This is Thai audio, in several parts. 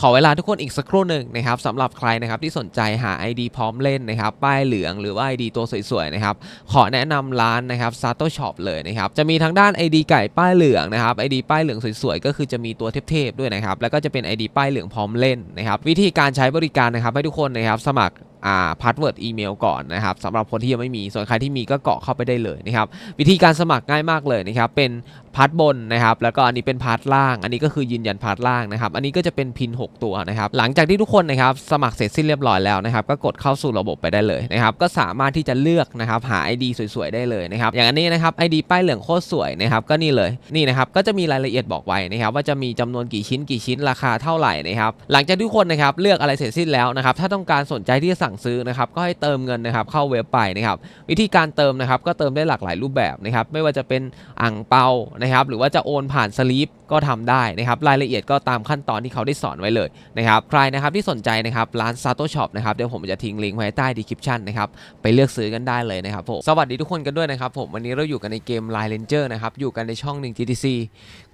ขอเวลาทุกคนอีกสักครู่หนึ่งนะครับสำหรับใครนะครับที่สนใจหา ID พร้อมเล่นนะครับป้ายเหลืองหรือว่า ID ตัวสวยๆนะครับขอแนะนำร้านนะครับ Sato Shop เลยนะครับจะมีทั้งด้าน ID ไก่ป้ายเหลืองนะครับ ID ป้ายเหลืองสวยๆก็คือจะมีตัวเทพๆด้วยนะครับแล้วก็จะเป็น ID ป้ายเหลืองพร้อมเล่นนะครับวิธีการใช้บริการนะครับให้ทุกคนนะครับสมัคร พาสเวิร์ดอีเมลก่อนนะครับสำหรับคนที่ยังไม่มีส่วนใครที่มีก็เกาะเข้าไปได้เลยนะครับวิธีการสมัครง่ายมากเลยนะครับเป็นพาร์ทบนนะครับแล้วก็อันนี้เป็นพาร์ทล่าง อันนี้ก็คือยืนยันพาร์ทล่างนะครับอันนี้ก็จะเป็นพิน 6 ตัวนะครับหลังจากที่ทุกคนนะครับสมัครเสร็จสิ้นเรียบร้อยแล้วนะครับก็กดเข้าสู่ระบบไปได้เลยนะครับก็สามารถที่จะเลือกนะครับหา ID สวยๆได้เลยนะครับอย่างอันนี้นะครับ ID ป้ายเหลืองโคตรสวยนะครับก็นี่เลยนี่นะครับก็จะมีรายละเอียดบอกไว้นะครับว่าจะมีจำนวนกี่ชิ้นกี่ชิ้นราคาเท่าไหร่นะครับหลังจากทุกคนนะครับเลือกอะไรเสร็จสิ้นแล้วนะครับถ้าต้องการสนใจที่จะสั่งซื้อนะครับก็ให้เติมเงินนะครับเข้าเว็บไปนะครับวิธีการเติมนะครับก็เติมได้หลากหลายรูปแบบนะครับไม่ว่าจะเป็นอ่างเปานะครับหรือว่าจะโอนผ่านสลีปก็ทำได้นะครับรายละเอียดก็ตามขั้นตอนที่เขาได้สอนไว้เลยนะครับใครนะครับที่สนใจนะครับร้าน Sato Shop นะครับเดี๋ยวผมจะทิ้งลิงก์ไว้ใต้ดีคริปชันนะครับไปเลือกซื้อกันได้เลยนะครับผมสวัสดีทุกคนกันด้วยนะครับผมวันนี้เราอยู่กันในเกม Line Ranger นะครับอยู่กันในช่องหนึ่ง GTC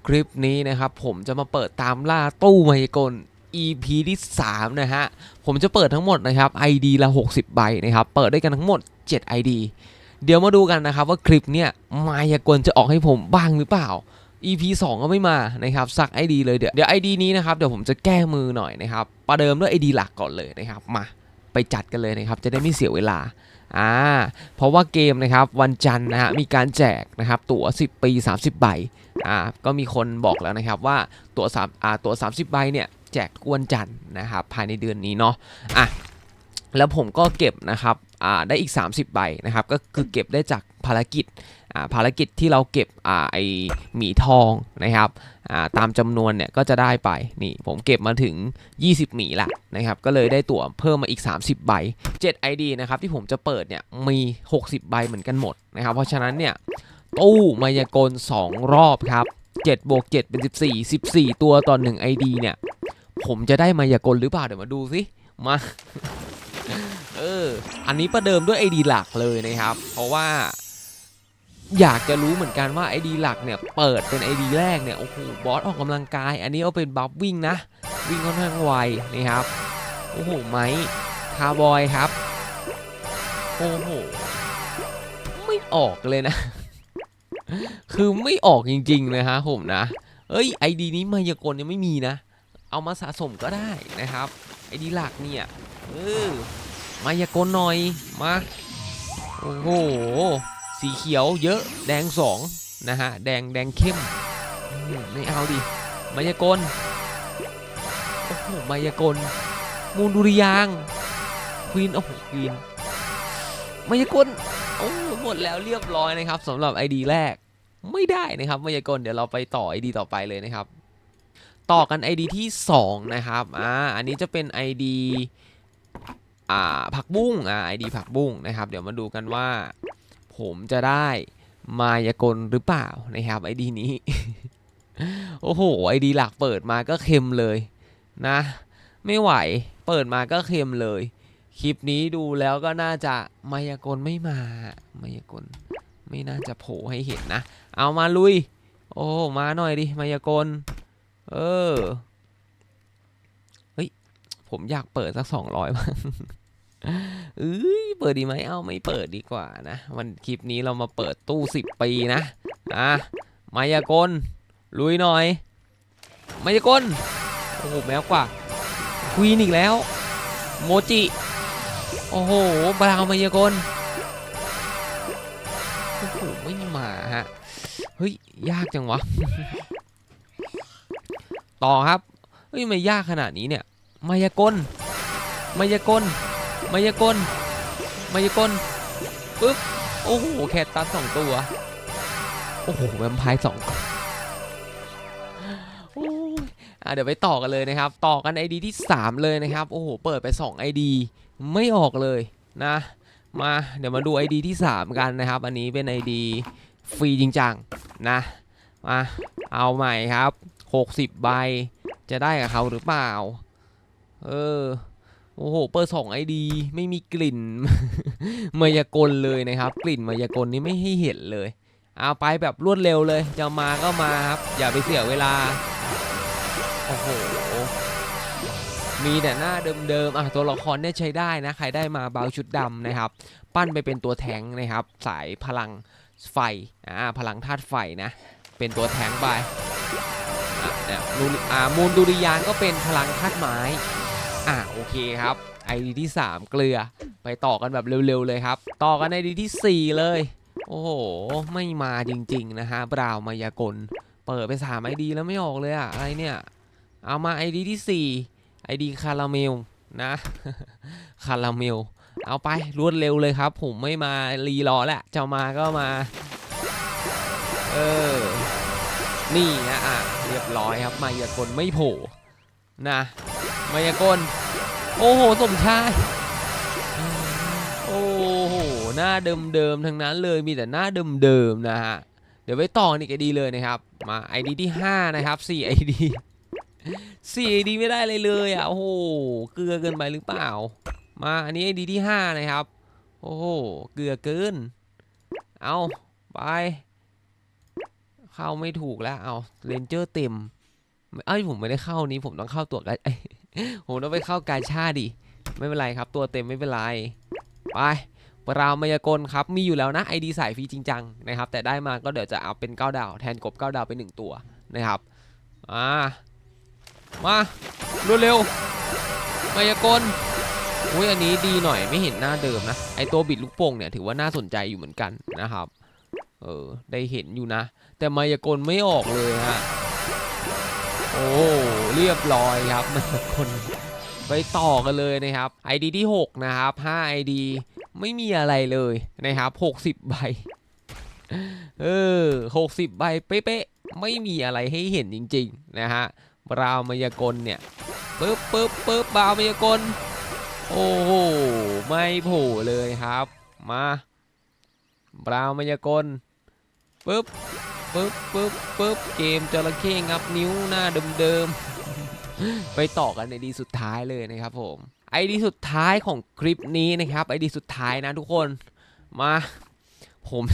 คลิปนี้นะครับผมจะมาเปิดตามล่าตู้มายากล EP ที่ 3 นะฮะ ผมจะเปิดทั้งหมดนะครับ ID ละ 60 ใบนะครับ เปิดด้วยกันทั้งหมด 7 ID เดี๋ยวมาดูกันนะครับว่าคลิปเนี้ยมายากลจะออกให้ผมบ้างหรือเปล่า EP 2 ก็ไม่มานะครับสัก ID เลยเดี๋ยวเดี๋ยว ID นี้นะครับเดี๋ยวผมจะแก้มือหน่อยนะครับประเดิมด้วย ID หลักก่อนเลยนะครับมาไปจัดกันเลยนะครับ จะได้ไม่เสียเวลาอ่าเพราะว่าเกมนะครับวันจันทร์นะฮะมีการแจกนะครับตั๋ว 10 ปี 30 ใบอ่าก็มีคนบอกแล้วนะครับว่าตั๋ว3อ่าตั๋ว 30 ใบเนี่ย แจกทุกวันจันทร์นะครับภายในเดือนนี้เนาะอะแล้วผมก็เก็บนะครับอ่าได้อีก 30 ใบนะครับก็คือเก็บได้จากภารกิจอ่าภารกิจที่เราเก็บอ่าไอหมีทองนะครับอ่าตามจำนวนเนี่ยก็จะได้ไปนี่ผมเก็บมาถึง 20 หมีละนะครับก็เลยได้ตั๋วเพิ่มมาอีก 30 ใบ 7 ID นะครับที่ผมจะเปิดเนี่ยมี 60 ใบเหมือนกันหมดนะครับเพราะฉะนั้นเนี่ยตู้มายากล 2 รอบครับ7บวก7เป็น 14 14 ตัวต่อ 1 ID เนี่ย ผมจะได้มายากลหรือเปล่าเดี๋ยวมาดูสิมาเอออันนี้ประเดิมด้วย ID หลักเลยนะครับ เพราะว่าอยากจะรู้เหมือนกันว่า ID หลักเนี่ยเปิดเป็น ID แรกเนี่ยโอ้โหบอสออกกำลังกาย อันนี้เอาเป็นบัฟวิ่งนะ วิ่งค่อนข้างไวนะครับโอ้โหไม้คาร์บอยครับโอ้โหไม่ออกเลยนะ คือไม่ออกจริงๆเลยฮะผมนะ เอ้ย ID นี้มายากลยังไม่มีนะ เอามาสะสมก็ได้นะครับ ไอดีหลักเนี่ยเออมายากลหน่อยมาโอ้โหสีเขียวเยอะแดงสองนะฮะแดงแดงเข้มไม่เอาดิมายากลโอ้โหมายากลมูลดุริยางควีนโอ้โหควีนมายากลโอ้หมดแล้วเรียบร้อยนะครับสำหรับ ID แรกไม่ได้นะครับมายากลเดี๋ยวเราไปต่อ ID ต่อไปเลยนะครับ ต่อกัน ID ที่ 2 นะครับอ่าอันนี้จะเป็น ID อ่าผักบุ้งอ่า ID ผักบุ้งนะครับ เดี๋ยวมาดูกันว่า ผมจะได้มายากลหรือเปล่านะครับ ID นี้ โอ้โห ID หลักเปิดมาก็เค็มเลยนะ ไม่ไหวเปิดมาก็เค็มเลย คลิปนี้ดูแล้วก็น่าจะมายากลไม่มามายากลไม่น่าจะโผล่ให้เห็นนะ เอามาลุย โอ้ มาหน่อยดิ มายากล เออ เฮ้ย ผมอยากเปิดสักสองร้อยบ้างเอ้ย เปิดดีไหม เอาไม่เปิดดีกว่านะ วันคลิปนี้เรามาเปิดตู้สิบปีนะ อะ มายากล ลุยหน่อย มายากล โอ้โห แมวกว่า ควีนอีกแล้ว โมจิ โอ้โห บราวมายากล โอ้โห ไม่มาฮะ เฮ้ย ยากจังวะ ต่อครับเฮ้ยไม่ยากขนาดนี้เนี่ยมายากลมายากลมายากลมายากลปึ๊บโอ้โหแคทตัสสองตัวโอ้โหแวมไพร์สองตัวอ้ยเดี๋ยวไปต่อกันเลยนะครับ ต่อกัน ID ที่ 3 เลยนะครับ โอ้โห เปิดไป 2 ID ไม่ออกเลยนะ มาเดี๋ยวมาดู ID ที่ 3 กันนะครับ อันนี้เป็น ID ฟรีจริงจังนะ มาเอาใหม่ครับ 60 ใบ จะได้กับเขาหรือเปล่า เออ โอ้โห เปิดสองไอดี ไม่มีกลิ่น มายากลเลยนะครับ กลิ่นมายากลนี่ไม่ให้เห็นเลย เอาไปแบบรวดเร็วเลย จะมาก็มาครับ อย่าไปเสียเวลา โอ้โห มีแต่หน้าเดิมๆ อะ ตัวละครเนี่ยใช้ได้นะ ใครได้มาเบาชุดดำนะครับ ปั้นไปเป็นตัวแทงนะครับ สายพลังไฟ อ่า พลังธาตุไฟนะ เป็นตัวแทงไป อะเนี่ยนูนอ่ามูลดุริยานก็เป็นพลังธาตุไม้ อะโอเคครับ ไอดีที่ 3 เกลือ ไปต่อกันแบบเร็วๆเลยครับ ต่อกันไอดีที่ 4 เลย โอ้โห ไม่มาจริงๆนะฮะบราวมายากล เปิดไป3ไอดีแล้วไม่ออกเลยอะอะไรเนี่ย เอามาไอดีที่4ไอดีคาราเมลนะ คาราเมล เอาไปรวดเร็วเลยครับ ผมไม่มารีรอแหละจะมาก็มา เออ นี่นะอะเรียบร้อยครับ มายากลไม่โผล่นะมายากลโอ้โหสมชายโอ้โหหน้าเดิมๆทั้งนั้นเลยมีแต่หน้าเดิมๆนะฮะเดี๋ยวไปต่ออีกไอดีเลยนะครับมา ID ที่ 5 นะครับ4 ID 4 ID ไม่ได้เลยเลยอะโอ้โหเกลือเกินไปหรือเปล่า มาอันนี้ ID ที่ 5 นะครับ โอ้โหเกลือเกิน เอาไป เข้าไม่ถูกแล้วเอาเลนเจอร์เต็มเอ้ยผมไม่ได้เข้านี้ผมต้องเข้าตัวกันผมต้องไปเข้ากาชาดิไม่เป็นไรครับ ตัวเต็มไม่เป็นไรไปปรามายากลครับมีอยู่แล้วนะ ID สายฟรีจริงจังนะครับ แต่ได้มาก็เดี๋ยวจะเอาเป็น 9 ดาวแทนกบ 9 ดาวไป 1 ตัวนะครับอ่ามาเร็วๆมายากลอุ้ยอันนี้ดีหน่อยไม่เห็นหน้าเดิมนะไอตัวบิดลูกโป่งเนี่ยถือว่าน่าสนใจอยู่เหมือนกันนะครับ เออ ได้เห็นอยู่นะ แต่มายากลไม่ออกเลยฮะ โอ้เรียบร้อยครับมันคนไปต่อกันเลยนะครับ ID ที่ 6 นะครับ5 ID ไม่มีอะไรเลยนะครับ 60 ใบ เออ 60 ใบเป๊ะๆ ไม่มีอะไรให้เห็นจริงๆ นะฮะบราวมายากลเนี่ยปึ๊บปึ๊บปึ๊บบราวมายากล โอ้โห ไม่โผล่เลยครับ มาบราวมายากล ปึ๊บปึ๊บปึ๊บปึ๊บเกมจระเข้งับนิ้วหน้าเดิมๆ ไปต่อกันในดีสุดท้ายเลยนะครับผมไอดีสุดท้ายของคลิปนี้นะครับไอดีสุดท้ายนะทุกคนมาผม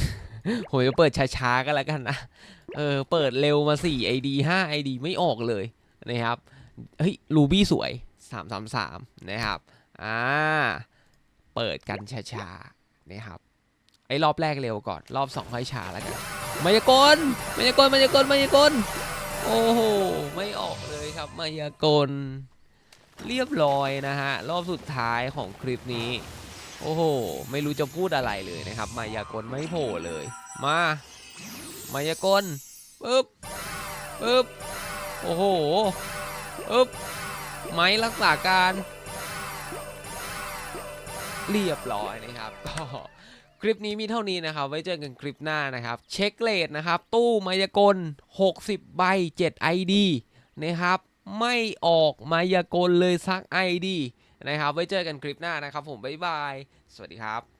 ผมจะเปิดช้าๆกันแล้วกันนะเออเปิดเร็วมา4 ID 5 ID ไม่ออกเลยนะครับเฮ้ยรูบี้สวย 333 นะครับอ่าเปิดกันช้าๆนะครับไอ้รอบแรกเร็วก่อน รอบสองค่อยช้าแล้วกัน มายากลมายากลมายากลมายากลโอ้โหไม่ออกเลยครับมายากลเรียบร้อยนะฮะรอบสุดท้ายของคลิปนี้ โอ้โห ไม่รู้จะพูดอะไรเลยนะครับ มายากลไม่โผล่เลย มามายากลปึ๊บปึ๊บโอ้โหปึ๊บไม้รักษาการ เรียบร้อยนะครับก็ ลิปนี้มีเท่านี้นะครับ ไว้เจอกันคลิปหน้านะครับ เช็คเลทนะครับ ตู้มายากล 60 ใบ 7 ID นะครับ ไม่ออกมายากลเลยสัก ID นะครับ ไว้เจอกันคลิปหน้านะครับ ผม บ๊ายบาย สวัสดีครับ